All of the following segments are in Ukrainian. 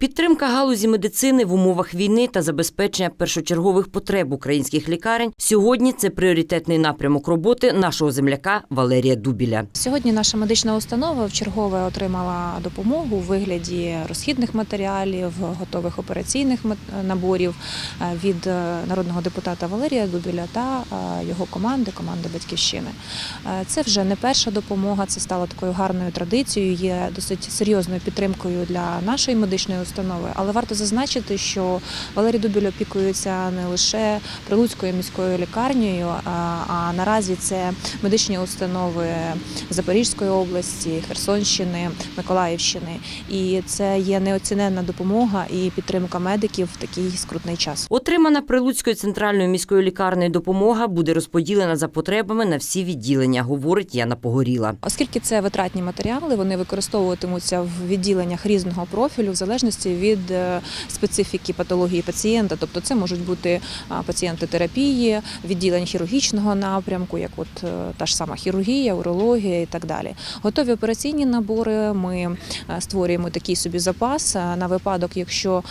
Підтримка галузі медицини в умовах війни та забезпечення першочергових потреб українських лікарень сьогодні це пріоритетний напрямок роботи нашого земляка Валерія Дубіля. Сьогодні наша медична установа вчергове отримала допомогу у вигляді розхідних матеріалів, готових операційних наборів е, від е, народного депутата Валерія Дубіля та е, його команди, команди Батьківщини. Це вже не перша допомога, це стало такою гарною традицією, є досить серйозною підтримкою для нашої медичної установи. Але варто зазначити, що Валерій Дубіль опікується не лише Прилуцькою міською лікарнею, а, а наразі це медичні установи Запорізької області, Херсонщини, Миколаївщини. І це є неоціненна допомога і підтримка медиків в такий скрутний час. Отримана Прилуцькою центральною міською лікарнею допомога буде розподілена за потребами на всі відділення, говорить Яна Погоріла. Оскільки це витратні матеріали, вони використовуватимуться в відділеннях різного профілю в залежності від е, специфіки патології пацієнта. Тобто, це можуть бути пацієнти терапії, відділень хірургічного напрямку, як от е, та ж сама хірургія, урологія і так далі. Готові операційні набори. Ми е, створюємо такий собі запас е, на випадок, якщо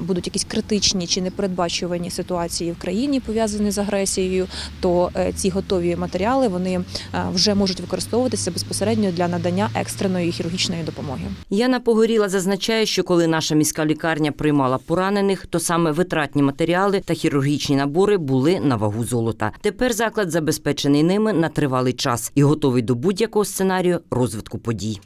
будуть якісь критичні чи непередбачувані ситуації в країні пов'язані з агресією, то е, ці готові матеріали вони е, вже можуть використовуватися безпосередньо для надання екстреної хірургічної допомоги. Яна Погоріла зазначає, що коли наша міська лікарня приймала поранених, то саме витратні матеріали та хірургічні набори були на вагу золота. Тепер заклад забезпечений ними на тривалий час і готовий до будь-якого сценарію розвитку подій.